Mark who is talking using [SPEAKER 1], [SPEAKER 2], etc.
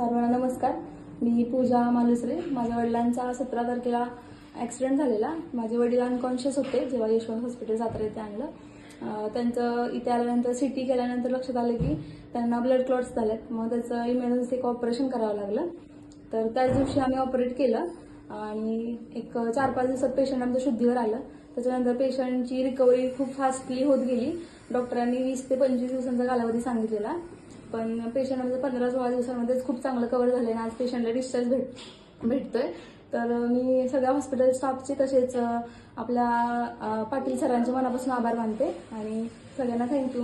[SPEAKER 1] सर्वांना नमस्कार. मी पूजा मालुसरे. माझ्या वडिलांचा सतरा तारखेला ॲक्सिडेंट झालेला. माझे वडील अनकॉन्शियस होते जेव्हा यशवंत हॉस्पिटल सातारा इथे आणलं. त्यांचं इथे आल्यानंतर सी टी केल्यानंतर लक्षात आलं की त्यांना ब्लड क्लॉट्स झालेत. मग त्याचं इमर्जन्सी एक ऑपरेशन करावं लागलं. तर त्याच दिवशी आम्ही ऑपरेट केलं आणि एक चार पाच दिवसात पेशंट आमचं शुद्धीवर आलं. त्याच्यानंतर पेशंटची रिकव्हरी खूप फास्टली होत गेली. डॉक्टरांनी वीस ते पंचवीस दिवसांचा कालावधी सांगितलेला. पण पेशंट आमचं पंधरा सोळा दिवसांमध्येच खूप चांगलं कवर झालं आणि आज पेशंटला डिस्चार्ज भेट भेटतोय. तर मी सगळ्या हॉस्पिटल स्टाफचे तसेच आपल्या पाटील सरांचे मनापासून आभार मानते आणि सगळ्यांना थँक्यू